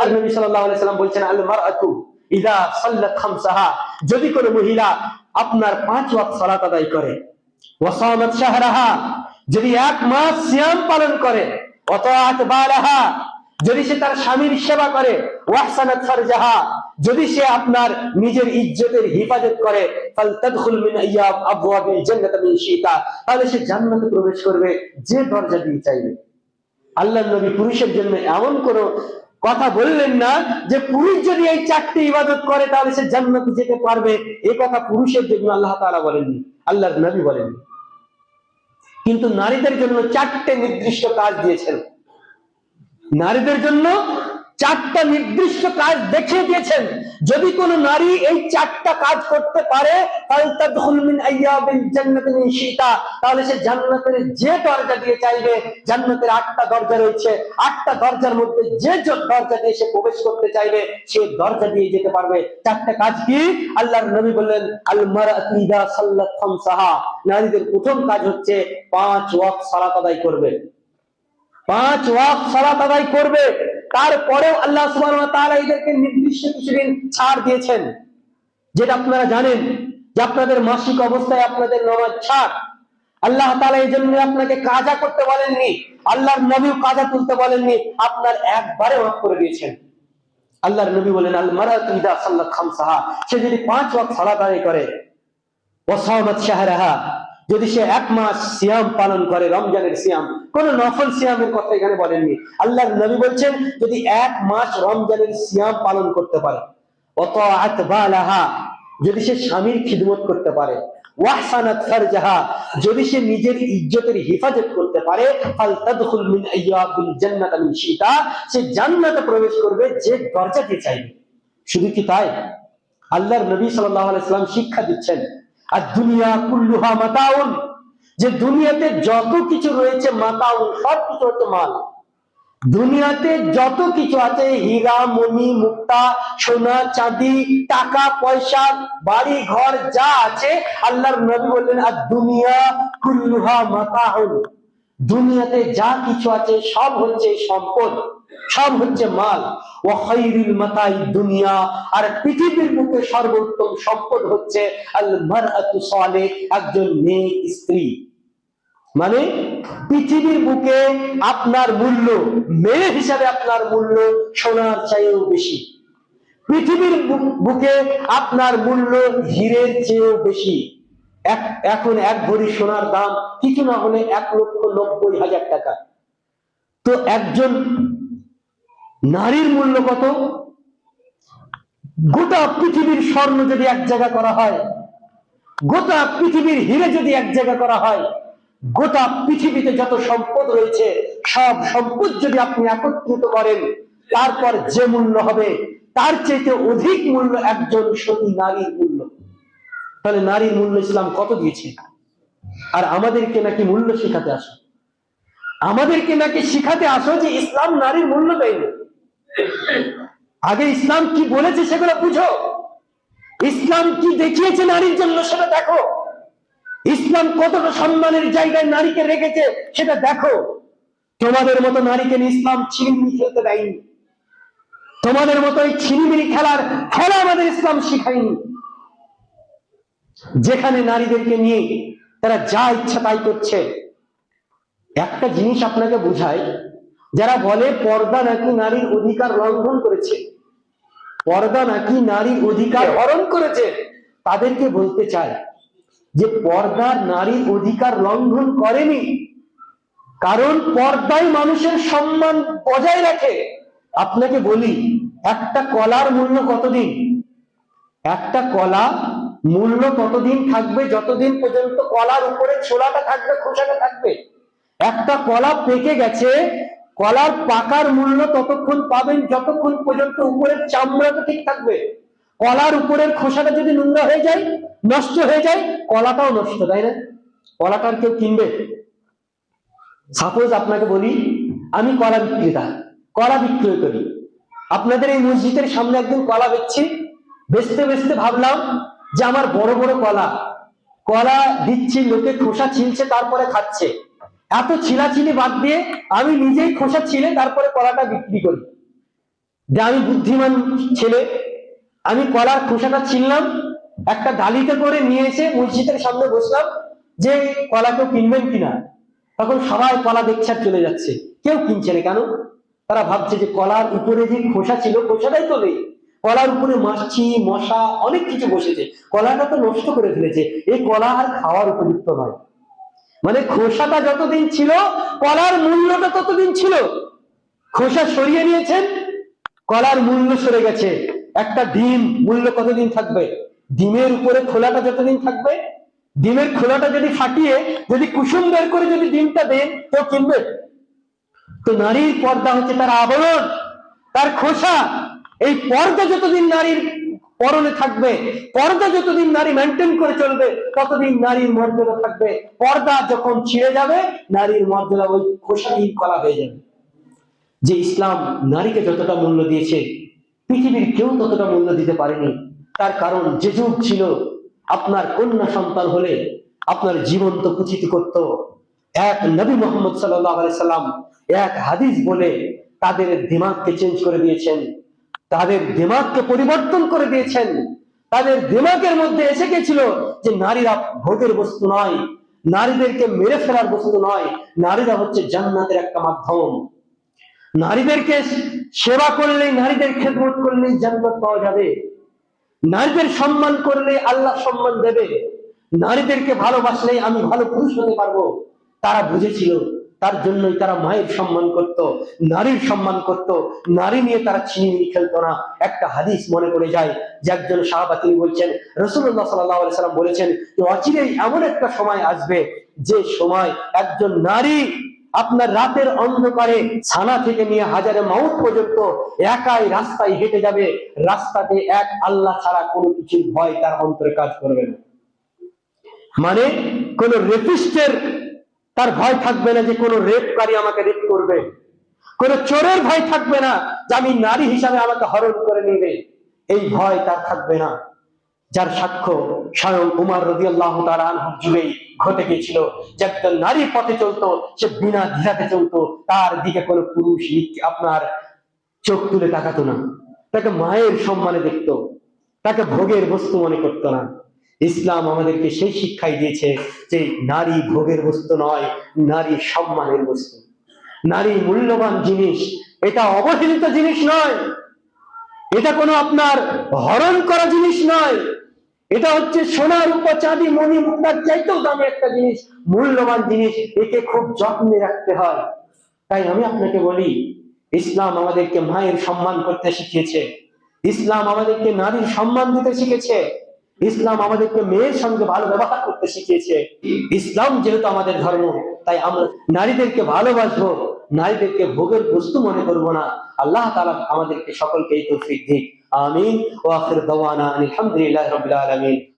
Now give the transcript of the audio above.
আর নবী সাল্লাম বলছেন ইদা সাল্লাত খামসাহা। যদি কোনো মহিলা আপনার পাঁচ ওয়াক্ত সালাত আদায় করে শাহরাহা। যদি এক মাস সিয়াম পালন করে অতআত বালাহা। যদি সে তার স্বামীর সেবা করে, ওয়াহসানাত ফারজাহা। যদি সে আপনার নিজের ইজ্জতের হেফাজত করে তাহলে সে জান্নাতে প্রবেশ করবে যে দরজা দিয়ে চাইবে। আল্লাহ নবী পুরুষের জন্য এমন কোন কথা বললেন না যে পুরুষ যদি এই চারটি ইবাদত করে, তাহলে সে জান্নাতে যেতে পারবে। এই কথা পুরুষের জন্য আল্লাহ তাআলা বলেননি, আল্লাহর নবী বলেননি। কিন্তু নারীদের জন্য চারটে নির্দিষ্ট কাজ দিয়েছেন। নারীদের জন্য চারটা নির্দিষ্ট কাজ দেখিয়ে দিয়েছেন। যদি কোনো নারী এই চারটা কাজ করতে পারে, তাহলে সে জান্নাতের যে দরজা দিয়ে চাইবে, জান্নাতের আটটা দরজা রয়েছে। আটটা দরজার মধ্যে যে দরজা দিয়ে সে প্রবেশ করতে চাইবে, সে দরজা দিয়ে যেতে পারবে। চারটা কাজ কি? আল্লাহর নবী বললেন, আল মারাতু ইদা সাল্লাত খামসাহা। নারীদের প্রথম কাজ হচ্ছে পাঁচ ওয়াক সালাত আদায় করবে। পাঁচ ওয়াক সালাত আদায় করবে। তারপরেও আল্লাহ ওয়া এদেরকে নির্দিষ্ট কিছুদিন ছাড় দিয়েছেন। যেটা আপনারা জানেন যে আপনাদের মাসিক অবস্থায় আপনাদের নামাজ ছাড়। আল্লাহ তাআলা এই জন্য আপনাকে কাজা করতে বলেননি। আল্লাহর নবীও কাজা তুলতে বলেননি। আপনার একবারে মাফ করে দিয়েছেন। আল্লাহর নবী বলেন, আল মারাতু ইদা সাল্লাত খামসাহা। সে যদি পাঁচ ওয়াক্ত সালাত আদায় করে শাহরাহা যদি সে এক মাস সিয়াম পালন করে, রমজানের সিয়াম, কোন নফল সিয়ামের কথা এখানে বলেননি। আল্লাহর নবী বলছেন, যদি এক মাস রমজানের সিয়াম পালন করতে পারে অত আতবালাহা যদি সে স্বামীর খিদমত করতে পারে যদি সে নিজের ইজ্জতের হেফাজত করতে পারে সে জান্নাতে প্রবেশ করবে যে দরজা দিয়ে চাইবে। শুধু কি তাই? আল্লাহর নবী সাল্লাল্লাহু আলাইহি সাল্লাম শিক্ষা দিচ্ছেন আর দুনিয়া কুল্লুহা মাতাউন, যে দুনিয়াতে যত কিছু রয়েছে মাতাউন, সব কিছু হচ্ছে মাল। দুনিয়াতে যত কিছু আছে, হীরা মণি মুক্তা, সোনা, চাঁদি, টাকা, পয়সা, বাড়ি, ঘর, যা আছে, আল্লাহর নবী বললেন, আর দুনিয়া কুল্লুহা মাতাউন। দুনিয়াতে যা কিছু আছে, সব হচ্ছে সম্পদ। সব হচ্ছে মাল। ও খাইরুল মাতাই দুনিয়া। আর পৃথিবীর বুকে সর্বোত্তম সম্পদ হচ্ছে আল মারআতু সালেহ, একজন মেয়ে স্ত্রী। মানে পৃথিবীর বুকে আপনার মূল্য, মেয়ে হিসাবে আপনার মূল্য সোনার চাইয়েও বেশি। পৃথিবীর বুকে আপনার মূল্য হীরের চেয়েও বেশি। এখন এক ভরি সোনার দাম, কিছু না হলে এক লক্ষ নব্বই হাজার টাকা। তো একজন নারীর মূল্য কত? গোটা পৃথিবীর স্বর্ণ যদি এক জায়গা করা হয়, গোটা পৃথিবীর হিরে যদি এক জায়গা করা হয়, গোটা পৃথিবীতে যত সম্পদ রয়েছে, সব সম্পদ যদি আপনি একত্রিত করেন, তারপর যে মূল্য হবে, তার চাইতে অধিক মূল্য একজন সতী নারীর মূল্য। তাহলে নারীর মূল্য ইসলাম কত দিয়েছে? আর আমাদেরকে নাকি মূল্য শেখাতে আসো। আমাদেরকে নাকি শিখাতে আসো যে ইসলাম নারীর মূল্য দেয়নি। আগে ইসলাম কি বলেছে সেগুলো বুঝো। ইসলাম কি দেখিয়েছে নারীর জন্য সেটা দেখো। ইসলাম কতটা সম্মানের জায়গায় নারীকে রেখেছে সেটা দেখো। তোমাদের মতো নারীকে ইসলাম ছিনিমিনি খেলতে দেয়নি। তোমাদের মতো এই ছিনিমিনি খেলার খেলা আমাদের ইসলাম শিখায়নি। যেখানে নারীদেরকে নিয়ে তারা যা ইচ্ছা তাই করছে। একটা জিনিস আপনাকে বোঝায় যারা বলে পর্দা নাকি নারীর অধিকার লঙ্ঘন করেছে, পর্দা নাকি নারীর অধিকার হরণ করেছে, তাদেরকে বলতে চায় যে পর্দা নারীর অধিকার লঙ্ঘন করেনি, কারণ পর্দায় মানুষের সম্মান বজায় রাখে। আপনাকে বলি, একটা কলার মূল্য কতদিন? একটা কলা মূল্য কতদিন থাকবে যতদিন পর্যন্ত কলার উপরে ছোলাটা থাকবে, খোসাটা থাকবে। একটা কলা পেকে গেছে কলার পাকার মূল্য ততক্ষণ পাবেন যতক্ষণ পর্যন্ত উপরের চামড়াটা ঠিক থাকবে। কলার উপরের খোসাটা যদি নোংরা হয়ে যায়, নষ্ট হয়ে যায়, কলাটাও নষ্ট, তাই না? কলাটার কেউ কিনবে? সাপোজ আপনাকে বলি, আমি কলা বিক্রেতা, কলা বিক্রয় করি। আপনাদের এই মসজিদের সামনে একদিন কলা বেচছি। বেচতে বেচতে ভাবলাম যে আমার বড় বড় কলা কলা দিচ্ছি, লোকে খোসা ছিলছে, তারপরে খাচ্ছে। এত ছিলাছিলি বাদ দিয়ে আমি নিজেই খোসা ছিলে তারপরে কলাটা বিক্রি করি। যে আমি বুদ্ধিমান ছেলে, আমি কলার খোসাটা ছিনলাম, একটা ডালিতে করে নিয়ে এসে মসজিদের সামনে বসলাম যে কলা কেউ কিনবেন কিনা। তখন সবাই কলা দেখছে আর চলে যাচ্ছে। কেউ কিনছে না কেন? তারা ভাবছে যে কলার উপরে যে খোসা ছিল, খোসাটাই তো নেই। কলার উপরে মাছি, মশা, অনেক কিছু বসেছে। কলাটা তো নষ্ট করে ফেলেছে। এই কলা আর খাওয়ার উপযুক্ত নয়। মানে খোসাটা যতদিন ছিল, কলার মূল্যটা ততদিন ছিল। খোসা সরিয়ে নিয়েছেন, কলার মূল্য সরে গেছে। একটা ডিম মূল্য কতদিন থাকবে? ডিমের উপরে খোলাটা যতদিন থাকবে? ডিমের খোলাটা যদি ফাটিয়ে, যদি কুসুম বের করে যদি ডিমটা দেন কেউ কিনবে? তো নারীর পর্দা হচ্ছে তার আবরণ, তার খোসা। এই পর্দা যতদিন নারীর পরনে থাকবে। পর্দা যতদিন নারী মেনটেন করে চলবে, ততদিন নারীর মর্যাদা থাকবে। পর্দা যখন ছিঁড়ে যাবে, নারীর মর্যাদা ওই খোসাহীন করা হয়ে যাবে। যে ইসলাম নারীকে যতটা মূল্য দিয়েছে, পৃথিবীর কেউ ততটা মূল্য দিতে পারেনি। তার কারণ যে যুগ ছিল, আপনার কন্যা সন্তান হলে আপনার জীবন তো পুচিত করত। এক নবী মোহাম্মদ সাল্লাম এক হাদিস বলে তাদের দিমাগকে চেঞ্জ করে দিয়েছেন। তাদের দিমাগকে পরিবর্তন করে দিয়েছেন। তাদের দিমাগের মধ্যে এসে গেছিল যে নারীরা ভোগের বস্তু নয়, নারীদেরকে মেরে ফেলার বস্তু নয়, নারীরা হচ্ছে জান্নাতের একটা মাধ্যম। নারীদেরকে সেবা করলেই, নারীদের খেদমত করলেই জান্নাত পাওয়া যাবে। নারীদের সম্মান করলে আল্লাহ সম্মান দেবে। নারীদেরকে ভালোবাসলে আমি ভালো পুরুষ হতে পারব। তারা বুঝেছিল তার জন্যই তারা মায়ের সম্মান করত, নারীর সম্মান করত। নারী নিয়ে তারা ছিনিমিনি খেলতো না। একটা হাদিস মনে পড়ে যায় যে একজন সাহাবা তিনি বলছেন রসুল্লাহ সাল্লাহ সাল্লাম বলেছেন যে অচিরেই এমন একটা সময় আসবে যে সময় একজন নারী আপনার রাতের অন্ধকারে ছানা থেকে নিয়ে হাজারে মাউথ পর্যন্ত একাই রাস্তায় হেঁটে যাবে। রাস্তাতে এক আল্লাহ ছাড়া কোনো কিছুর ভয় তার অন্তরে কাজ করবে না। মানে কোন রেপিস্টের তার ভয় থাকবে না যে কোনো রেপকারী আমাকে রেপ করবে। কোন চোরের ভয় থাকবে না যে আমি নারী হিসাবে আমাকে হরণ করে নেবে। এই ভয় তার থাকবে না। যার সাক্ষ্য স্বয়ং উমার রদি আল্লাহ তার যুগেই ঘটে গিয়েছিল। যে একজন নারী পথে চলতো, সে বিনা ধিরাতে চলতো, তার দিকে কোনো পুরুষ আপনার চোখ তুলে তাকাতো না। তাকে মায়ের সম্মানে দেখতো। তাকে ভোগের বস্তু মনে করতো না। ইসলাম আমাদেরকে সেই শিক্ষাই দিয়েছে যে নারী ভোগের বস্তু নয়, নারী সম্মানের বস্তু। নারী মূল্যবান জিনিস, এটা অবহেলিত জিনিস নয়। এটা কোনো আপনার হরণ করা জিনিস নয়। এটা হচ্ছে সোনার উপর চাঁদি, মণি মুক্তার চাইতেও দামি একটা জিনিস, মূল্যবান জিনিস, একে খুব যত্নে রাখতে হয়। তাই আমি আপনাকে বলি, ইসলাম আমাদেরকে মায়ের সম্মান করতে শিখিয়েছে। ইসলাম আমাদেরকে নারীর সম্মান দিতে শিখেছে। ইসলাম আমাদেরকে মেয়ের সঙ্গে ভালো ব্যবহার করতে শিখিয়েছে। ইসলাম যেহেতু আমাদের ধর্ম, তাই আমরা নারীদেরকে ভালোবাসবো, নারীদেরকে ভোগের বস্তু মনে করব না। আল্লাহ তালা আমাদেরকে সকলকে এই তৌফিক দিক। আমিন। ও আখির দওয়ানা আলহামদুলিল্লাহ রাব্বিল আলামিন।